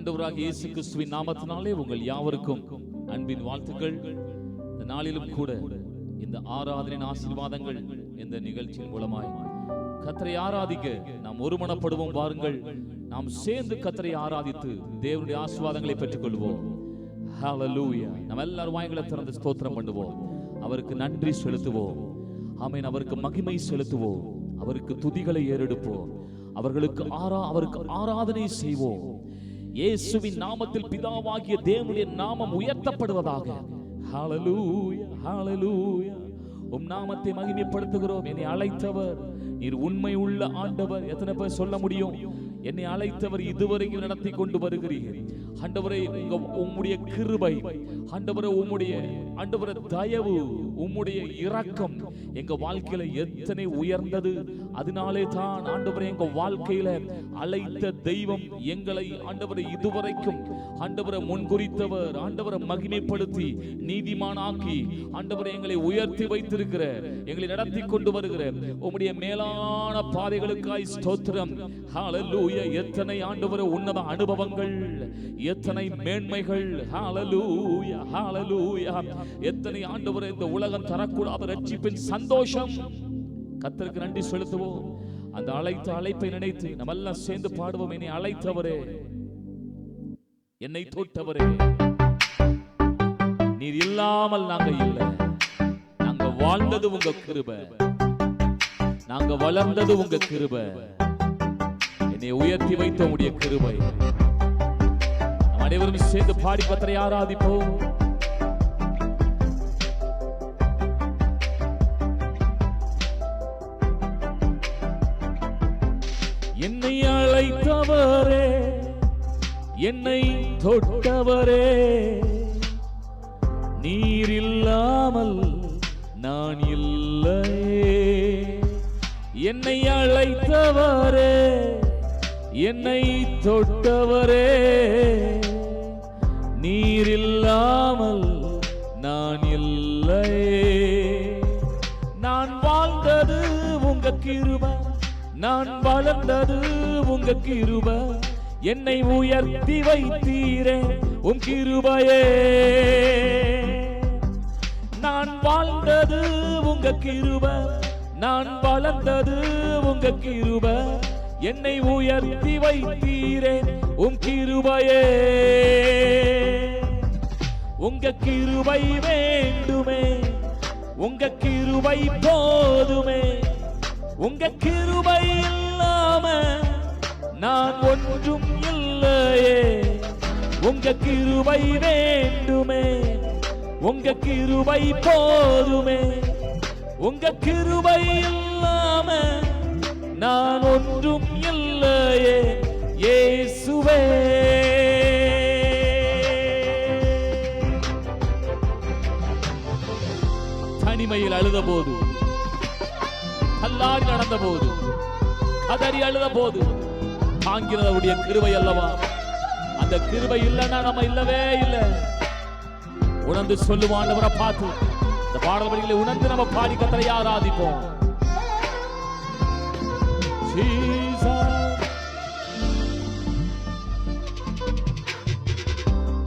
ஆண்டவராக இயேசு கிறிஸ்துவின் நாமத்தினாலே உங்கள் யாவருக்கும் அன்பின் வாழ்த்துக்கள். இந்த நாளிலும் கூட இந்த ஆராதனின் ஆசீர்வாதங்கள் இந்த நிகழ்ச்சியின் மூலமாய் கத்தரை ஆராதிக்க நாம் ஒருமனப்படுவோம் வாருங்கள். நாம் சேர்ந்து கத்தரை ஆராதித்து தேவனுடைய ஆசீர்வாதங்களை பெற்றுக்கொள்வோம். ஹalleluya நம்ம எல்லாரும் வாய்களை திறந்து ஸ்தோத்திரம் பண்ணுவோம். அவருக்கு நன்றி செலுத்துவோம். ஆமீன். அவருக்கு மகிமை செலுத்துவோம். அவருக்கு துதிகளை ஏறெடுப்போம். அவர்களுக்கு ஆரா அவருக்கு ஆராதனை செய்வோம். இயேசுவின் நாமத்தில் பிதாவாகிய தேவனுடைய நாமம் உயர்த்தப்படுவதாக. உம் நாமத்தை மகிமைப்படுத்துகிறோம். என்னை அழைத்தவர். நீர் உண்மை உள்ள ஆண்டவர். எத்தனை பேர் சொல்ல முடியும்? என்னை அழைத்தவர் இதுவரைக்கும் நடத்தி கொண்டு வருகிறீர் ஆண்டவரே உங்க உம்முடைய கிருபை ஆண்டவரை உம்முடைய ஆண்டவரே தயவு உம்முடைய இரக்கம் எங்க வாழ்க்கையில எத்தனை உயர்ந்தது. அதனாலே தான் ஆண்டவரை எங்க வாழ்க்கையில அழைத்த தெய்வம் எங்களை ஆண்டவரை இதுவரைக்கும் ஆண்டவரை முன்குறித்தவர் ஆண்டவரை மகிமைப்படுத்தி நீதிமானாக்கி ஆண்டவரை எங்களை உயர்த்தி வைத்திருக்கிற எங்களை நடத்தி கொண்டு வருகிற உம்முடைய மேலான பாதைகளுக்காய் ஸ்தோத்திரம். ஹalleluya எத்தனை ஆண்டவர உன்னத அனுபவங்கள் எத்தனை மேன்மைகள். ஹalleluya ஹalleluya எத்தனை ஆண்டவர இந்த உலகம் தரக்கூடாத ரட்சிப்பின் சந்தோஷம். கர்த்தருக்கு நன்றி செலுத்துவோம். அந்த அழைத்த அழைப்பை நினைத்து நம்ம எல்லாம் சேர்ந்து பாடுவோம். என்னை அழைத்தவரே என்னை தொட்டவரே. நீர் இல்லாமல் நாங்க இல்லை. நாங்க வாழ்ந்தது உங்க கிருப. நாங்க வளர்ந்தது உங்க கிருபை. நீ உயர்த்தி வைத்த உடைய கிருபை. அனைவரும் சேர்ந்து பாடி பத்திரை ஆராதிப்போம். என்னை அழைத்தவரே என்னை தொட்டவரே நீர் இல்லாமல் நான் இல்லை என்னை அழைத்தவரே என்னை தொட்டவரே நீர் இல்லாமல் நான் இல்லை நான் வாழ்ந்தது உங்க கிருப நான் வளர்ந்தது உங்க கிருப. என்னை உயர்த்தி வைத்தீரே உன் கிருபையே. நான் வாழ்ந்தது உங்க கிருப நான் வளர்ந்தது உங்க கிருபை. என்னை உயர்த்தி வைத்தீரே உம் கிருபையே. உங்க கிருபை வேண்டுமே உங்க கிருபை போதுமே. உங்க கிருபை இல்லாம நான் ஒன்றும் இல்லையே. உங்க கிருபை வேண்டுமே உங்க கிருபை போதுமே. உங்க கிருபை இல்லாம நான் ஒன்றும் இல்லையே இயேசுவே. தனிமையில் அழுத போது கல்லாடி நடந்த போது கதறி அழுத போது தாங்கிறதுடைய கிருபை அல்லவா? அந்த கிருபை இல்லைன்னா நம்ம இல்லவே இல்லை. உணர்ந்து சொல்லுவாண்டவரை பார்த்து இந்த பாடல் வரிகளை உணர்ந்து நம்ம பாடி கத்தரை ஆராதிப்போம். Jesus.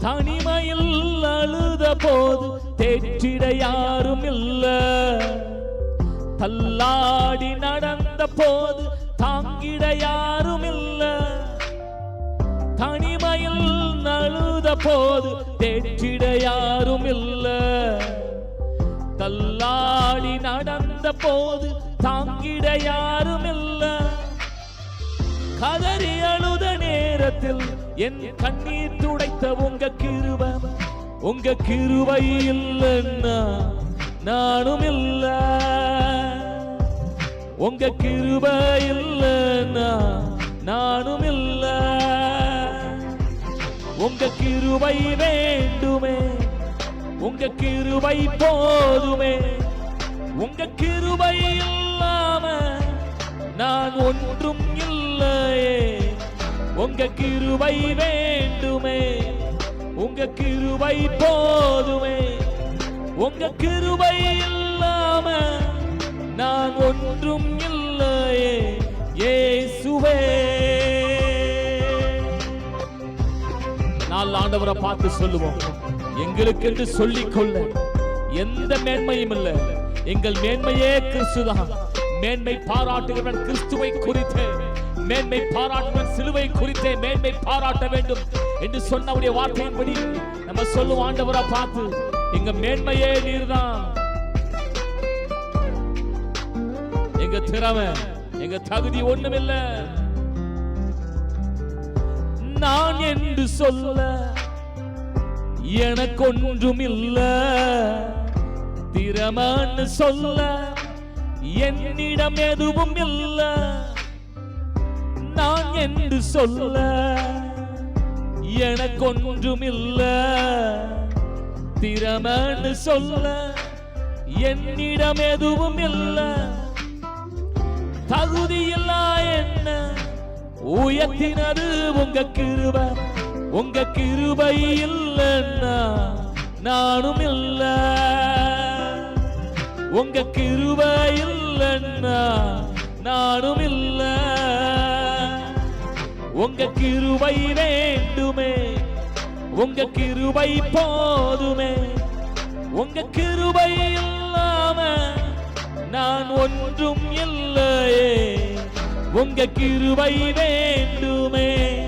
தனிமையில் அழுத போது தேற்றிட யாரும் இல்ல தள்ளாடி நடந்த போது தாங்கிட யாரும் இல்ல தனிமையில் நழுத போது தேற்றிட யாரும் இல்ல தள்ளாடி நடந்த போது தாங்கிட யாரும் இல்லை கதறி அழுத நேரத்தில் என் கண்ணீர் துடைத்த உங்க கிருப உங்க கிருவை இல்லைன்னா நானும் இல்ல. உங்க கிருப இல்லைன்னா நானும் இல்ல. உங்க கிருவை வேண்டுமே உங்க கிருவை போதுமே. உங்க கிருவை இல்லாம நான் ஒன்றும் இல்லையே உங்க கிருபை வேண்டுமே உங்க கிருபை போதுமே. உங்க கிருபை இல்லாம நான் ஒன்றும் இல்லையே நாள் ஆண்டவரை பார்த்து சொல்லுவோம். எங்களுக்கு என்று சொல்லிக் கொள்ள. எந்த மேன்மையும் இல்லை. எங்கள் மேன்மையே கிறிஸ்துதான். மேன்மை பாராட்டுகிறவன் கிறிஸ்துவை குறித்தேன் மேன்மை பாராட்டுவன் சிலுவை குறித்தே மேன்மை பாராட்ட வேண்டும் என்று சொன்னவுடைய வார்த்தையின்படி நம்ம சொல்லும் ஆண்டவரா பார்த்து எங்க மேன்மையே நீர்தான். எங்க திறமை எங்க தகுதி ஒண்ணுமில்ல. நான் என்று சொல்ல எனக்கு ஒன்றும் இல்ல திறமன்னு சொல்ல என்னிடம் எதுவும் இல்லை நான் என்று சொல்ல எனக்கு ஒன்றும் இல்ல திறமன்னு சொல்ல என்னிடம் எதுவும் இல்ல தகுதி இல்லா என்ன? உயர்த்தினது உங்க கிருப. உங்க கிருபை இல்லைன்னா நானும் இல்ல உங்க கிருபை இல்லைன்னா நானும் இல்லை உங்க கிருபை வேண்டுமே. உங்க கிருபை போதுமே. உங்க கிருபை இல்லாம நான் ஒன்றும் இல்லையே. உங்க கிருபை வேண்டுமே.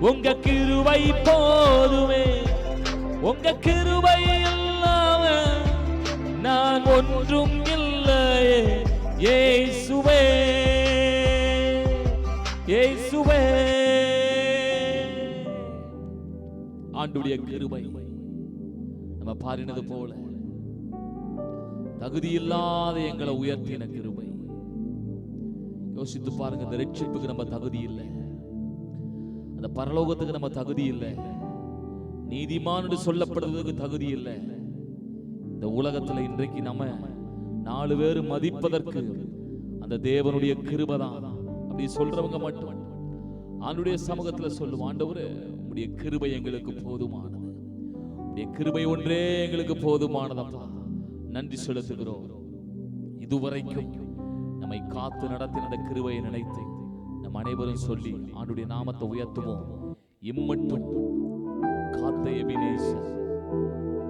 உங்க கிருபை போதுமே. உங்க கிருபை இல்லாம நான் ஒன்றும் இல்லையே. ஏய் இயேசுவே ஆண்டுடைய கிருபை. நம்ம பாரினது போல தகுதி இல்லாத எங்களை உயர்த்தின கிருபை. யோசித்து பாருங்க இந்த ரட்சிப்புக்கு நம்ம தகுதி இல்லை. அந்த பரலோகத்துக்கு நம்ம தகுதி இல்லை. நீதிமான் சொல்லப்படுறதுக்கு தகுதி இல்லை. இந்த உலகத்துல இன்றைக்கு நம்ம நாலு பேர் மதிப்பதற்கு அந்த தேவனுடைய கிருபதான் அப்படி சொல்றவங்க மட்டும். ஆண்டுடைய சமூகத்துல சொல்லுவோம் உடைய கிருபை எங்களுக்கு போதுமானது. உடைய கிருபை ஒன்றே எங்களுக்கு போதுமானதப்பா நன்றி செலுத்துகிறோம். இதுவரைக்கும் நம்மை காத்து நடத்தின அந்த கிருபையை நினைத்து நம் அனைவரும் சொல்லி ஆண்டுடைய நாமத்தை உயர்த்துவோம். இம்மட்டும் காத்த எபினேசர்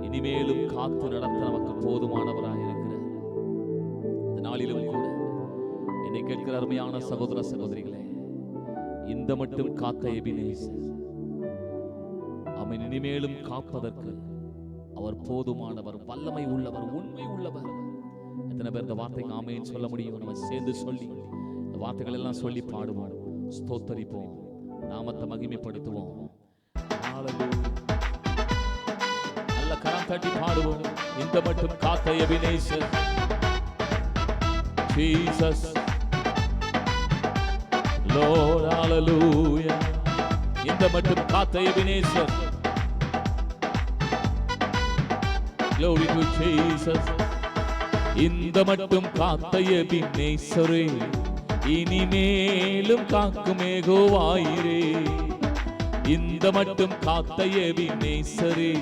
இனிமேலும் காத்து நடத்த நமக்கு போதுமானவராக இருக்கிறார். இந்த நாளிலும் கூட என்னை கேட்கிற அருமையான சகோதர சகோதரிகளே இந்த மட்டும் காத்த எபினேசர் அவன் இனிமேலும் காப்பதற்கு அவர் போதுமானவர் வல்லமை உள்ளவர் உண்மை உள்ளவர். எத்தனை பேர் இந்த வார்த்தைக்கு ஆமைன்னு சொல்ல முடியும்? நம்ம சேர்ந்து சொல்லி இந்த வார்த்தைகள் எல்லாம் சொல்லி பாடுவோம். ஸ்தோத்தரிப்போம். நாமத்தை மகிமைப்படுத்துவோம். நல்ல கரம் தட்டி பாடுவோம். இந்த மட்டும் காத்த எபினேசர் ஜீசஸ் Lord hallelujah. இந்த மட்டும் காத்த எபினேசர் Glory to Jesus. இந்த மட்டும் காத்த எபினேசரே இனிமேலும் காக்குமே கோவாயிரே இந்த மட்டும் காத்த எபினேசரே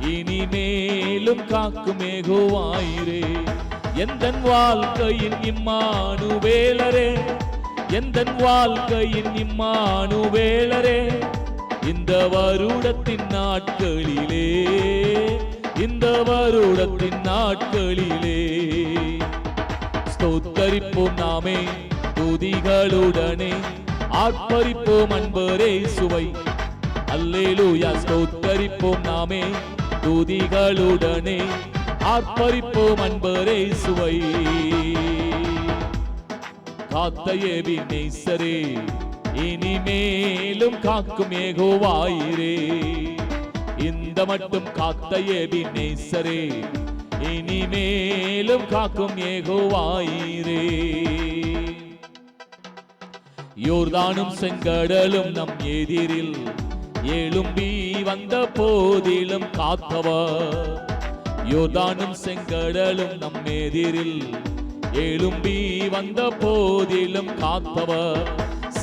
இனிமேலும் காக்குமே கோவாயிரே எந்த வாழ்க்கையின் இம்மானு வேலரே. எந்த வாழ்க்கையின் இம்மானு வேலரே. இந்த வருடத்தின் நாட்களிலே இந்த வருடத்தின் நாட்களிலே ஸ்தோத்தரிப்போம் நாமே துதிகளுடனே. ஆர்ப்பரிப்போம் அன்பரே சுவை அல்லேலூயா ஸ்தோத்தரிப்போம் நாமே துதிகளுடனே. ஆர்ப்பரிப்போம் அன்பரே சுவை காத்தையே நேசரே இனிமேலும் காக்கும் ஏகோவாயிரே. இந்த மட்டும் காத்த எபினேசரே இனிமேலும் காக்கும் ஏகோவாயிரே. யோர்தானும் செங்கடலும் நம் எதிரில் எழும்பி வந்த போதிலும் காத்தவர். யோர்தானும் செங்கடலும் நம் எதிரில் எழும்பி வந்த போதிலும் காத்தவர்.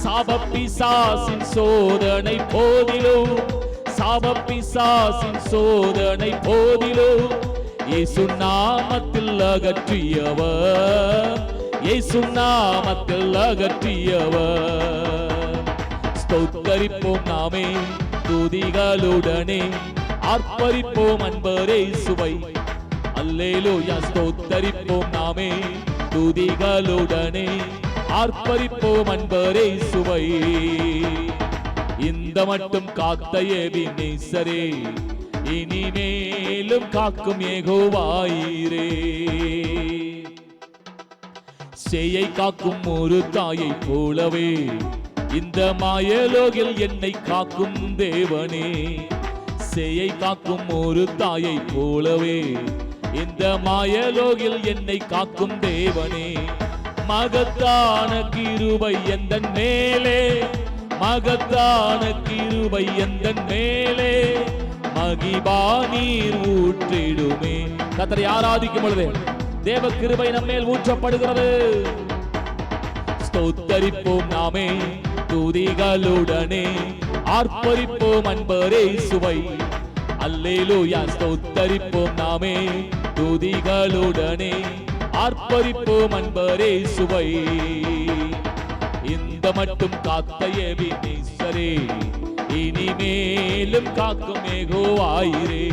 சாபப்பிசாசின் சோதனை போதிலும் சாபப்பிசாசின் சோதனை போதிலும் இயேசு நாமத்தில் அகற்றியவர். இயேசு நாமத்தில் அகற்றியவர். ஸ்தோத்தரிப்போம் நாமே துதிகளுடனே. ஆர்ப்பரிப்போம் அன்பரே சுவை அல்லேலூயா ஸ்தோத்தரிப்போம் நாமே துதிகளுடனே. ஆர்ப்பரிப்போம் அன்பரே சுவை இந்த மட்டும் காத்த எபினேசரே இனிமேலும் காக்கும் ஏகோவாயிரே சேயை காக்கும் ஒரு தாயை போலவே இந்த மாயலோகில் என்னை காக்கும் தேவனே. சேயை காக்கும் ஒரு தாயை போலவே இந்த மாயலோகில் என்னை காக்கும் தேவனே. மகத்தான கிருபை எந்த மேலே மகத்தான கிருபை எந்த மேலே? மகிபா நீர் ஊற்றிடுமே. கத்தரை ஆராதிக்கும் பொழுது தேவ கிருபை நம்மேல் ஊற்றப்படுகிறது. ஸ்தோத்தரிப்போம் நாமே துதிகளுடனே. ஆர்ப்பரிப்போம் அன்பரே சுவை அல்லேலூயா ஸ்தோத்தரிப்போம் நாமே துதிகளுடனே. ஆர்ப்பரிப்போம் அன்பரே சுவை இந்த மட்டும் காத்த எபினேசரே இனிமேலும் காக்கும் ஏகோவாயிரே.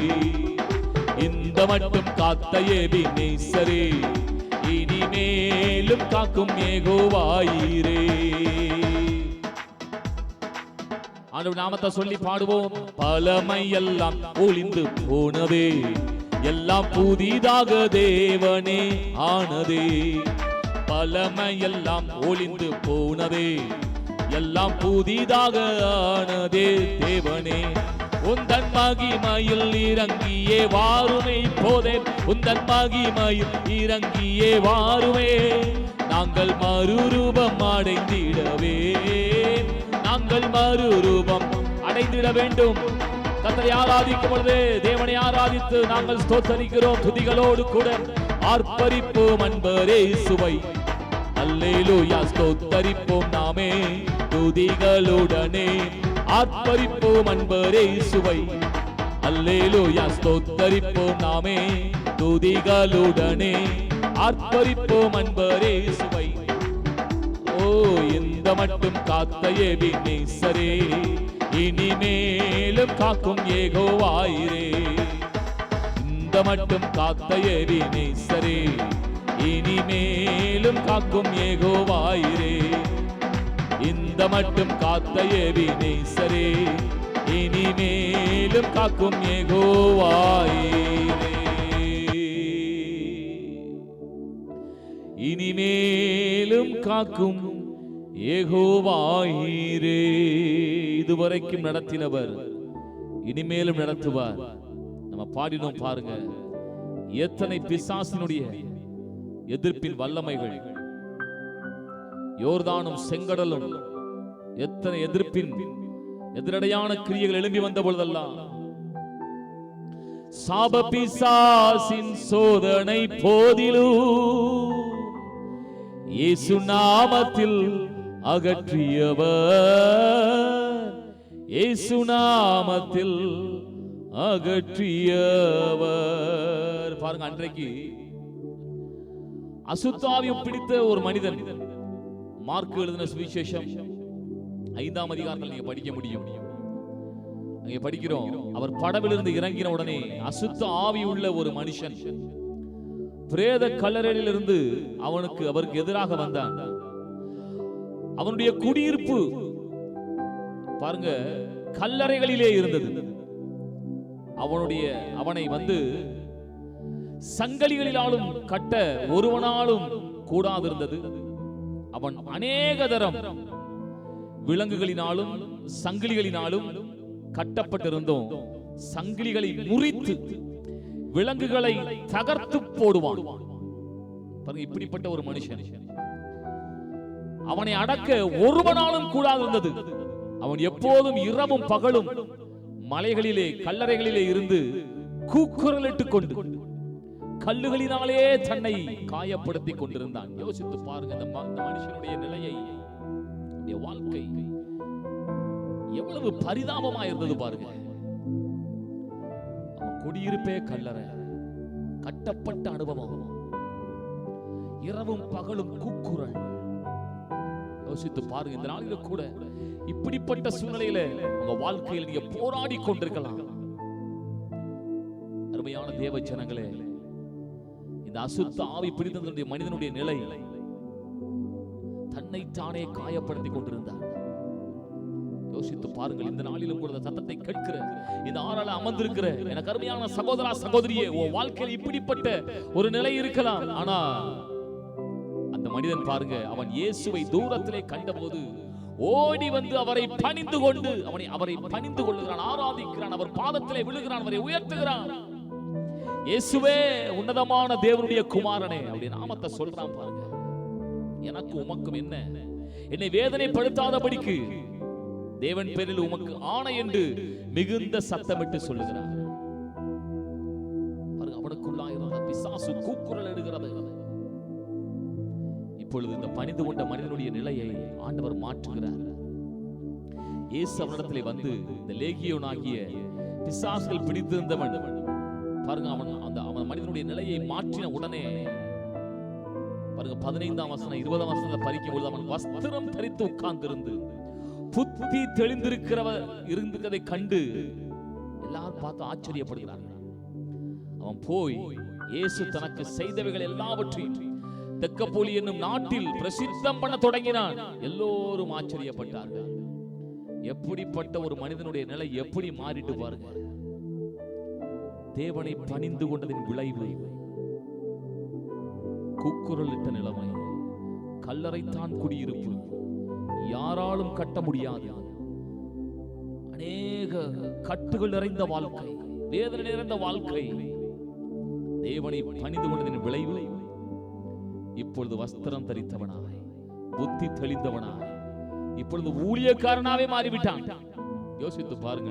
இந்த மட்டும் காத்த எபினேசரே இனிமேலும் காக்கும் ஏகோவாயிரே. ஆண்டவர் நாமத்தை சொல்லி பாடுவோம். பழமை எல்லாம் ஒளிந்து போனதே. எல்லாம் புதிதாக தேவனே ஆனதே. பலமையெல்லாம் ஒளிந்து போனதே. எல்லாம் புதிதாக ஆனதே தேவனே. உந்தன் மகிமையில் இறங்கியே வாருமே இப்போதே உந்தன் மகிமையில் இறங்கியே வாருமே. நாங்கள் மறுரூபம் அடைந்திடவே. நாங்கள் மறுரூபம் அடைந்திட வேண்டும். கத்தரை ஆராதிக்கும் பொழுது தேவனை ஆராதித்து நாங்கள் ஸ்தோத்தரிக்கிறோம். துதிகளோடு கூட ஆர்ப்பரிப்போம் அன்பரே சுவை. அல்லேலூயா ஸ்தோத்தரிப்போம் நாமே. துதிகளுடனே ஆர்ப்பரிப்போம் அன்பரே சுவை அல்லேலூயா ஸ்தோத்தரிப்போம் நாமே. துதிகளுடனே ஆர்ப்பரிப்போம் அன்பரே சுவை ஓ இந்த மட்டும் காத்தையே எபினேசரே இனிமேலும் காக்கும் ஏகோவாயிரே. இந்த மட்டும் காத்த எபினேசரே இனிமேலும் காக்கும் ஏகோவாயிரே இந்த மட்டும் காத்த எபினேசரே இனிமேலும் காக்கும் ஏகோவாயிரே இனிமேலும் காக்கும் ஏகோவாயிரே இதுவரைக்கும் நடத்தினவர் இனிமேலும் நடத்துவார். நம்ம பாடினோம் பாருங்க. எத்தனை பிசாசினுடைய எதிர்ப்பின் வல்லமைகள். யோர்தானும் செங்கடலும் எத்தனை எதிர்ப்பின் எதிரடையான கிரியைகள் எழும்பி வந்த பொழுதெல்லாம் சாபபிசாசின் சோதனை போதிலும் இயேசு நாமத்தில் அகற்றியவர். இயேசு நாமத்தில் அகற்றியவர். பாருங்க அன்றைக்கு அசுத்தாவியம் பிடித்த ஒரு மனிதன். மார்க் எழுதின சுவிசேஷம் ஐந்தாம் அதிகாரத்தில் நீங்க படிக்க முடியும். அங்கே படிக்கிறோம் அவர் படவிலிருந்து இறங்கின உடனே அசுத்த ஆவி உள்ள ஒரு மனுஷன். பிரேத கல்லறையிலிருந்து அவனுக்கு அவருக்கு எதிராக வந்தான். அவனுடைய குடியிருப்பு பாருங்க கல்லறைகளிலே இருந்தது. அவனுடைய அவனை வந்து சங்கலிகளிலாலும் கட்ட ஒருவனாலும் கூடாதிருந்தது. அவன் அநேக தரம் விலங்குகளினாலும் சங்கிலிகளினாலும் கட்டப்பட்டிருந்தோம். சங்கிலிகளை முறித்து விலங்குகளை தகர்த்து போடுவான். பாருங்க இப்படிப்பட்ட ஒரு மனுஷன். அவனை அடக்க ஒருவனாலும் கூடாது இருந்தது அவன் எப்போதும் இரவும் பகலும் மலைகளிலே கல்லறைகளிலே இருந்து கூக்குரலிட்டுக் கொண்டு கல்லுகளினாலே தன்னை காயப்படுத்திக் கொண்டிருந்தான். யோசித்து பாருங்க இந்த மனுஷனுடைய நிலையை வாழ்க்கை எவ்வளவு பரிதாபமா இருந்தது பாருங்க. அவன் குடியிருப்பே கல்லறை கட்டப்பட்ட அனுபவம். இரவும் பகலும் கூக்குரல். யோசித்து பாருங்க இந்த நாளில கூட இப்படிப்பட்ட சூழ்நிலையில உங்க வாழ்க்கையில் நீங்க போராடி கொண்டிருக்கலாம். அருமையான தேவ ஜனங்களே இந்த அசுத்த ஆவி பிடித்ததனுடைய மனிதனுடைய நிலை தன்னை தானே காயப்படுத்திக் கொண்டிருந்தார். யோசித்து பாருங்கள் இந்த நாளிலும் கூட இந்த சத்தத்தை கேட்கிற இந்த ஆறால அமர்ந்திருக்கிற எனக்கு அருமையான சகோதரா சகோதரியே உன் வாழ்க்கையில் இப்படிப்பட்ட ஒரு நிலை இருக்கலாம். ஆனா அந்த மனிதன் பாருங்க அவன் இயேசுவை தூரத்திலே கண்டபோது ஓடி வந்து அவரை பணிந்து கொண்டு அவனை அவரை பணிந்து கொள்ளுகிறான் ஆராதிக்கிறான் அவர் பாதத்திலே விழுகிறான் அவரை உயர்த்துகிறான். இயேசுவே உன்னதமான தேவனுடைய குமாரனே அப்படி நாமத்தை சொல்றான் பாருங்க. எனக்கு உமக்கும் என்ன? என்னை வேதனைப்படுத்தாதபடிக்கு தேவன் பேரில் உமக்கு ஆணை என்று மிகுந்த சத்தமிட்டு சொல்லுகிறார். பாருங்க அவனுக்குள்ளாயிருந்த பிசாசு கூக்குரல் எடுகிறது இப்பொழுது இந்த பணிந்து கொண்ட மனிதனுடைய நிலையை ஆண்டவர் மாற்றுகிறார். இயேசு அவனிடத்திலே வந்து இந்த லேகியோனாகிய பிசாசுகள் பிடித்திருந்தவன் பாருங்க அவன் அந்த அவன் மனிதனுடைய நிலையை மாற்றின உடனே பாருங்க பதினைந்தாம் வசனம் இருபதாம் வசனத்தை பறிக்கும் பொழுது அவன் வஸ்திரம் தரித்து உட்கார்ந்திருந்து புத்தி தெளிந்திருக்கிறவ இருந்ததை கண்டு எல்லாரும் பார்த்து ஆச்சரியப்படுகிறார்கள். அவன் போய் இயேசு தனக்கு செய்தவைகள் எல்லாவற்றையும் தெக்கப்போலி என்னும் நாட்டில் பிரசித்தம் பண்ண தொடங்கினான். எல்லோரும் ஆச்சரியப்பட்டார்கள். எப்படிப்பட்ட ஒரு மனிதனுடைய நிலை எப்படி மாறிட்டு பாருங்க. தேவனை பணிந்து கொண்டதின் விளைவு. கூக்குரலிட்ட நிலைமை. கல்லறைத்தான் குடியிருப்பு. யாராலும் கட்ட முடியாது. அநேக கட்டுகள் நிறைந்த வாழ்க்கை வேதனை நிறைந்த வாழ்க்கை. தேவனை பணிந்து கொண்டதின் விளைவு. இப்பொழுது வஸ்திரம் தரித்தவனாய் புத்தி தெளிந்தவனாய் இப்பொழுது ஊழியக்காரனாவே மாறிவிட்டான். யோசித்து பாருங்க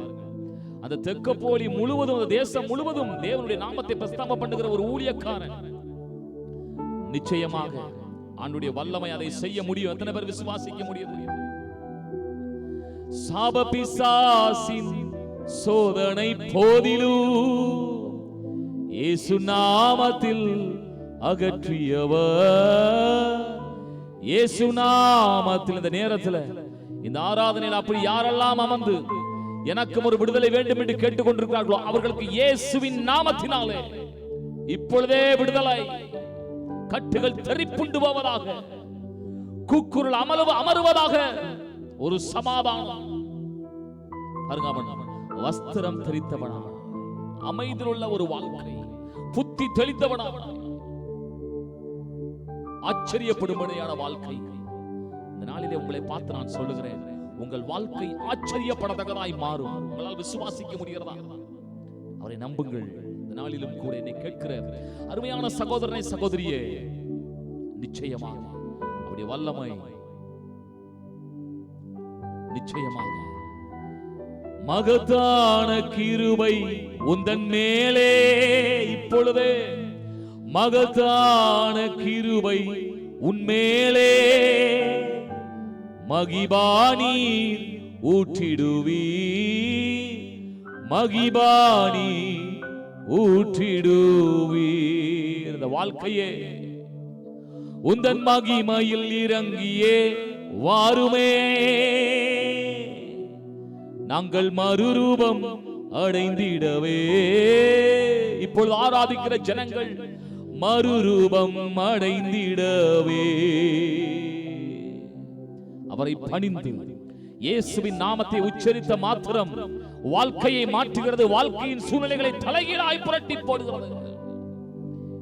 அந்த தெக்கப்போலி முழுவதும் அந்த தேசம் முழுவதும் தேவனுடைய நாமத்தை பிரஸ்தாப பண்ணுகிற ஒரு ஊழியக்காரன். நிச்சயமாக ஆண்டுடைய வல்லமை அதை செய்ய முடியும். எத்தனை பேர் விசுவாசிக்க முடியும்? சாபபிசாசின் சோதனை போதிலும் இயேசு நாமத்தில் அகற்றியவர். இயேசு நாமத்தில் இந்த நேரத்தில் இந்த ஆராதனையில் அப்படி யாரெல்லாம் அமர்ந்து எனக்கும் ஒரு விடுதலை வேண்டும் என்று கேட்டுக்கொண்டிருக்கிறார்களோ அவர்களுக்கு இயேசுவின் நாமத்தினாலே. இப்பொழுதே விடுதலை. கட்டுகள் தெரிப்புண்டு போவதாக கூக்குரல் அமலவு அமருவதாக ஒரு சமாதானம். வஸ்திரம் தெரித்தவனா அமைதியில் உள்ள ஒரு வாழ்க்கை புத்தி தெளித்தவனா ஆச்சரியப்படும்படியான வாழ்க்கை. இந்த நாளிலே உங்களை பார்த்து நான் சொல்லுகிறேன் உங்கள் வாழ்க்கை ஆச்சரியப்படத்தக்கதாய் மாறும். உங்களால் விசுவாசிக்க முடிகிறதா? அவரை நம்புங்கள். இந்த நாளிலும் கூட என்னை கேட்கிற அருமையான சகோதரனை சகோதரியே நிச்சயமாக அவருடைய வல்லமை நிச்சயமாக மகத்தான கிருபை உந்தன் மேலே இப்பொழுதே. மகத்தான கிருபை உன்மேலே மகிபானி ஊற்றிடுவீ மகிபானி ஊற்றிடுவீர். இந்த வாழ்க்கையே உந்தன் மகிமையில் இறங்கியே வாருமே. நாங்கள் மறுரூபம் அடைந்திடவே. இப்பொழுது ஆராதிக்கிற ஜனங்கள் மறுரூபம் அடைந்திடவே. அவரை பணிந்து. இயேசுவின் நாமத்தை உச்சரித்த மாத்திரம் வாழ்க்கையை மாற்றுகிறது வாழ்க்கையின் சூழ்நிலைகளை தலைகீழாய் புரட்டி போடுகிறது.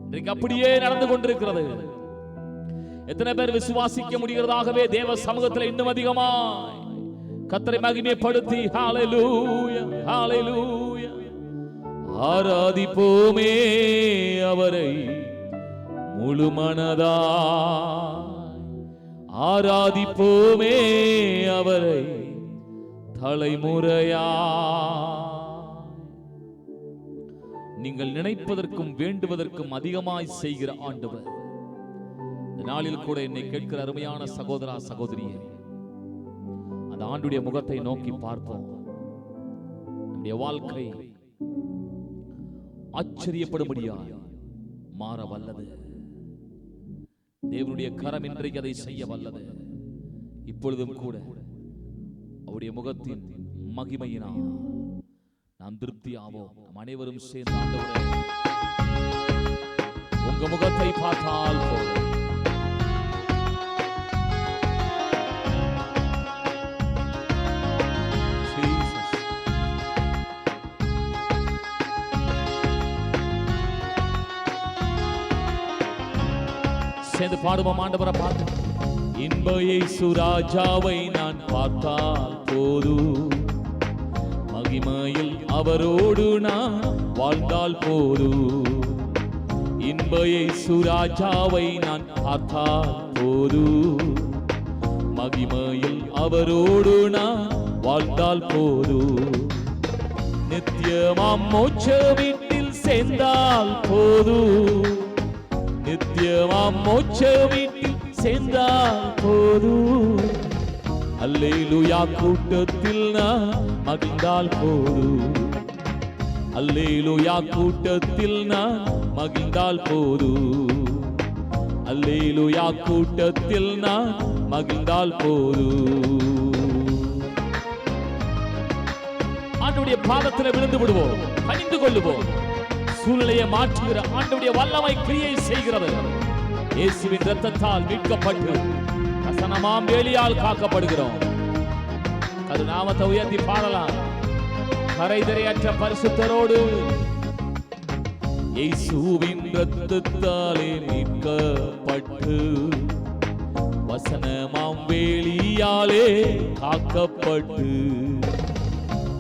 இன்றைக்கு அப்படியே நடந்து கொண்டிருக்கிறது. எத்தனை பேர் விசுவாசிக்க முடிகிறதாகவே தேவ சமூகத்தில் இன்னும் அதிகமாய். கத்தரை மகிமைப்படுத்தி. ஹalleluya ஹalleluya ஆராதிப்போமே அவரை முழு மனதா ஆராதிப்போமே அவரை தலைமுறையா. நீங்கள் நினைப்பதற்கும் வேண்டுவதற்கும் அதிகமாய் செய்கிற ஆண்டவர். நாளில் கூட என்னை கேட்கிற அருமையான சகோதரா சகோதரியே அந்த ஆண்டுடைய முகத்தை நோக்கி பார்ப்போம். நம்முடைய வாழ்க்கை ஆச்சரியப்படும்படியா மாற வல்லது. தேவனுடைய கரம் இன்றைக்கு அதை செய்ய வல்லது. இப்பொழுதும் கூட அவருடைய முகத்தின் மகிமையினால் நாம் திருப்தி ஆவோம் நம் அனைவரும் சேர்ந்து ஆண்டவரே உங்க முகத்தை பார்த்தால் போதும். சேர்ந்து பாடுவோம் ஆண்டவரை பார்த்து. இன்பயை சுராஜாவை நான் பார்த்தால் போது. மகிமையில் அவரோடு நான் வாழ்ந்தால் போது. இன்பயை சுராஜாவை நான் பார்த்தால் போது. மகிமையில் அவரோடு நான் வாழ்ந்தால் போது. நித்தியமாம் மோட்ச வீட்டில் சேர்ந்தால் போதும் நித்தியமாம் மோட்ச வீட்டில் சேர்ந்தால் போது அல்லேலுயா கூட்டத்தில் நான் மகிழ்ந்தால் போது அல்லேலுயா கூட்டத்தில் நான் மகிழ்ந்தால் போது அல்லேலுயா கூட்டத்தில் நான் மகிழ்ந்தால் போது ஆண்டுடைய பாதத்தில் விழுந்து விடுவோம். பணிந்து கொள்ளுவோம். சூழ்நிலையை மாற்றுகிற ஆண்டுடைய வல்லமை கிரியை செய்கிறது. இயேசுவின் ரத்தத்தால் மீட்கப்பட்டு வசனமாம் வேலியால் காக்கப்படுகிறோம். அது நாமத்தை உயர்த்தி பாடலாம். கரைதரையற்ற பரிசுத்தரோடு இயேசுவின் ரத்தத்தாலே மீட்கப்பட்டு வசனமாம் வேலியாலே காக்கப்பட்டு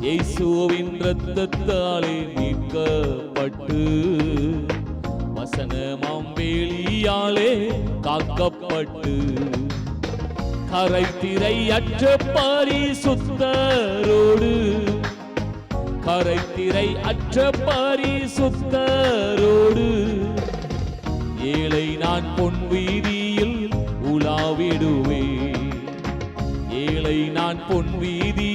இயேசுவின் இரத்தத்தாலே மீட்கப்பட்டு வசனமாம் வேலியாலே காக்கப்பட்டு கரை திரை அற்ற பரிசுத்தரோடு கரை திரை அற்ற பரிசுத்தரோடு ஏழை நான் பொன் வீதியில் உலாவிடுவேன். ஏழை நான் பொன் வீதி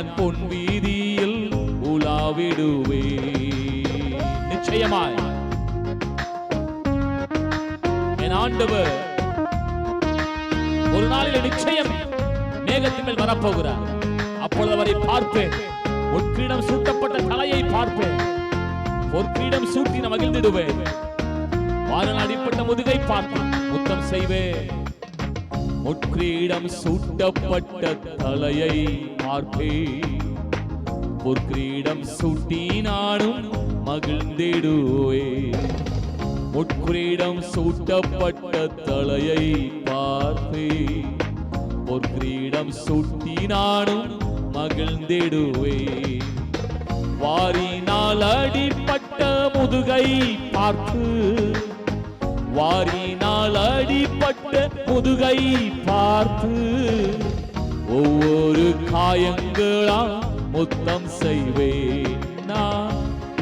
நான் பொன் வீதியில் உலாவிடுவே நிச்சயமாய். என் ஆண்டவர் ஒரு நாளில் நிச்சயம் மேகத்தின் மேல் வரப்போகிறார். அப்பொழுது அவரை பார்ப்பேன். உட்கிரீடம் சூட்டப்பட்ட தலையை பார்ப்பேன். பொற்கிரீடம் சூட்டி நான் மகிழ்ந்திடுவேன். வாரல் அடிப்பட்ட முதுகை பார்ப்பேன். முத்தம் செய்வேன். முட்கிரீடம் சூட்டப்பட்ட தலையை பார்ப்பேன் பொற்கிரீடம் சூட்டி நானும் மகிழ்ந்திடுவேன் முட்கிரீடம் சூட்டப்பட்ட தலையை பார்ப்பேன் பொற்கிரீடம் சூட்டி நானும் மகிழ்ந்திடுவேன் வாரினால் அடிப்பட்ட முதுகை பார்த்து. வாரினால் அடிப்பட்ட முதுகை பார்த்து. ஒவ்வொரு காயங்களா முத்தம் செய்வேன் நான்.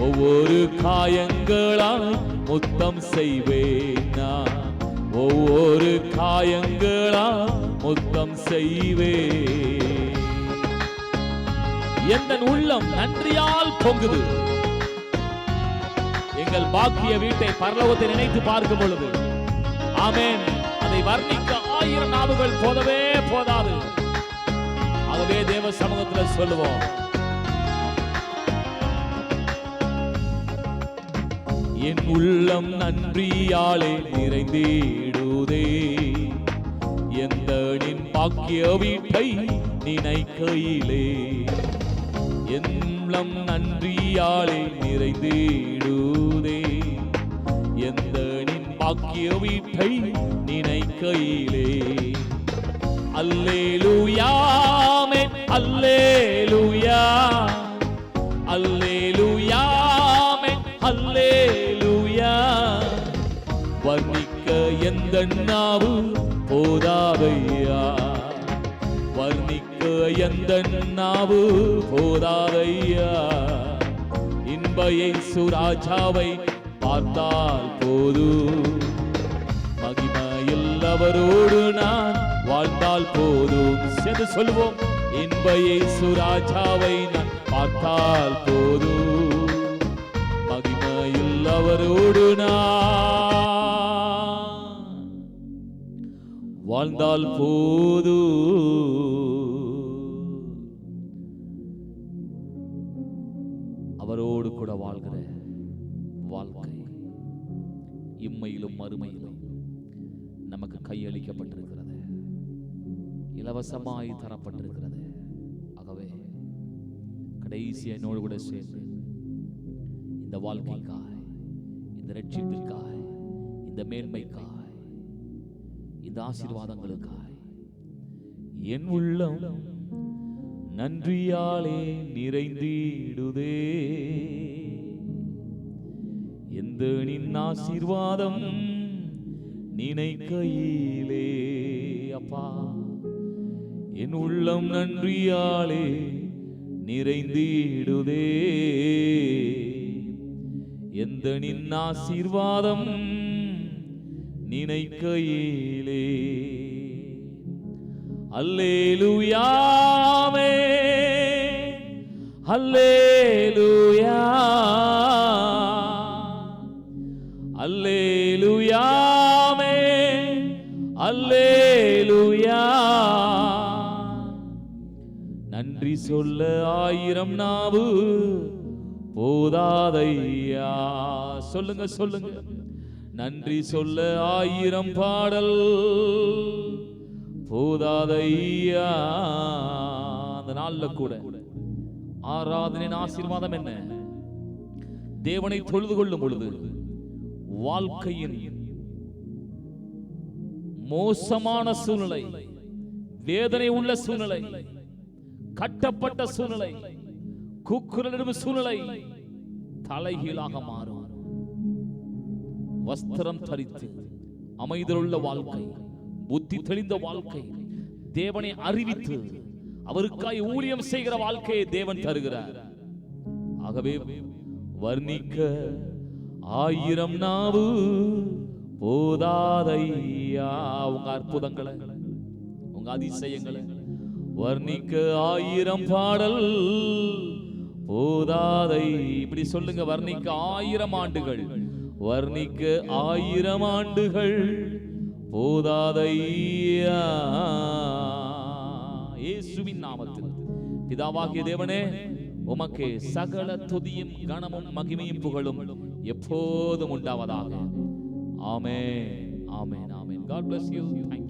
ஒவ்வொரு காயங்களா முத்தம் செய்வேன் நான். ஒவ்வொரு காயங்களா முத்தம் செய்வேன். எந்த உள்ளம் நன்றியால் பொங்குது? எங்கள் பாக்கிய வீட்டை பரலோகத்தை நினைத்து பார்க்கும் பொழுது. ஆமேன். அதை வர்ணிக்க ஆயிரம் நாவுகள் போதவே போதாது. ஆகவே தேவ சமூகத்தில் சொல்லுவோம். என் உள்ளம் நன்றியாலே நிறைந்தேடுதே. எந்த நின் பாக்கிய வீட்டை நினைக்கையிலே. என் உள்ளம் நன்றியாலே நிறைந்தேடுதே. எந்த நின் பாக்கிய வீட்டை நினைக்கையிலே. அல்லேலூயாமே அல்லேலூயா அல்லேலூயாமே அல்லேலூயா. வர்ணிக்க எந்த நாவு போதாதையா? வர்ணிக்க எந்த நாவு போதாதையா? இன்பையை சுராஜாவை பார்த்தால் போது மகிமையில் அவரோடு நான் வாழ்ந்தால் போதும். என்று சொல்வோம் இன்பையை சுராஜாவை நான் பார்த்தால் போதும். மகிமையுள்ளவரோடு நான் வாழ்ந்தால் போதும். இலவசமாய் தரப்பட்டிருக்கிறது. ஆகவே கடைசி என்னோடு கூட சேர்ந்து இந்த வாழ்க்கைக்காய் இந்த ரட்சிப்பிற்காய் இந்த மேன்மைக்காய் இந்த ஆசீர்வாதங்களுக்காய் என் உள்ளம் நன்றியாலே நிறைந்திடுதே. எந்த நின் ஆசீர்வாதம் நினைக்கையிலே அப்பா. என் உள்ளம் நன்றியாலே நிறைந்திடுதே. எந்த நின் ஆசீர்வாதம் நினைக்கையிலே அல்லேலுயாமே அல்லேலுயா அல்லேலுயாமே அல்லே சொல்ல ஆயிரம் நாவு போதாதையா? சொல்லுங்க சொல்லுங்க. நன்றி சொல்ல ஆயிரம் பாடல் போதாதையா? அந்த நாள்ல கூட ஆராதனையின் ஆசீர்வாதம் என்ன? தேவனை தொழுது கொள்ளும் பொழுது வாழ்க்கையின் மோசமான சூழ்நிலை வேதனை உள்ள சூழ்நிலை கட்டப்பட்ட சூழ்நிலை கூக்குரலிடும் சூழ்நிலை தலைகீழாக மாறும். வஸ்திரம் தரித்து அமைதலுள்ள வாழ்க்கை புத்தி தெளிந்த வாழ்க்கை தேவனை அறிவித்து அவருக்காய் ஊழியம் செய்கிற வாழ்க்கையை தேவன் தருகிறார். ஆகவே வர்ணிக்க ஆயிரம் நாவு போதாதையா? உங்க அற்புதங்களை உங்க அதிசயங்களை. வர்ணிக்க ஆயிரம் பாடல். போதாதை. இப்படி சொல்லுங்க வர்ணிக்க ஆயிரம் ஆண்டுகள். வர்ணிக்க ஆயிரம் ஆண்டுகள். போதாதை. இயேசுவின் நாமத்தில். பிதாவாகிய தேவனே உமக்கு சகல துதியும் கனமும் மகிமையும் புகழும் எப்போதும் உண்டாவதாக. ஆமே ஆமே ஆமே காட் பிளஸ் யூ தேங்க்